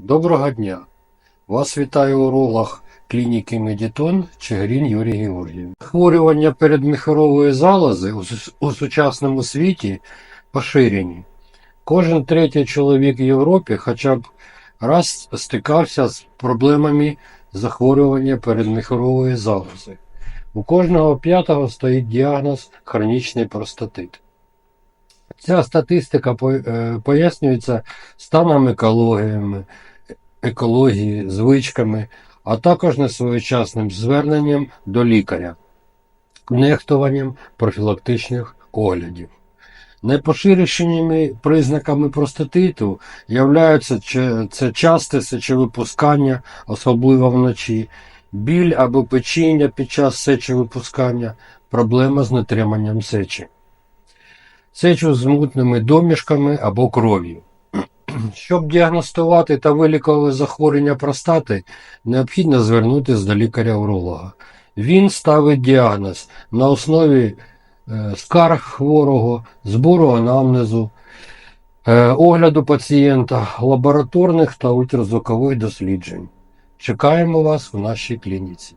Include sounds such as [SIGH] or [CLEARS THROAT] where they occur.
Доброго дня! Вас вітає уролог клініки Медітон Чигирін Юрій Георгійович. Захворювання передміхорової залози у, сучасному світі поширені. Кожен третій чоловік в Європі хоча б раз стикався з проблемами захворювання передміхорової залози. У кожного п'ятого стоїть діагноз хронічний простатит. Ця статистика е, пояснюється станом екологіями, екології, звичками, а також несвоєчасним зверненням до лікаря, нехтуванням профілактичних оглядів. Найпоширенішими признаками простатиту являються це часте сечовипускання, особливо вночі, біль або печіння під час сечовипускання, проблема з нетриманням сечі, сечу з мутними домішками або кров'ю. [CLEARS THROAT] Щоб діагностувати та вилікувати захворювання простати, необхідно звернутися до лікаря-уролога. Він ставить діагноз на основі е, скарг хворого, збору анамнезу, е, огляду пацієнта, лабораторних та ультразвукових досліджень. Чекаємо вас у нашій клініці.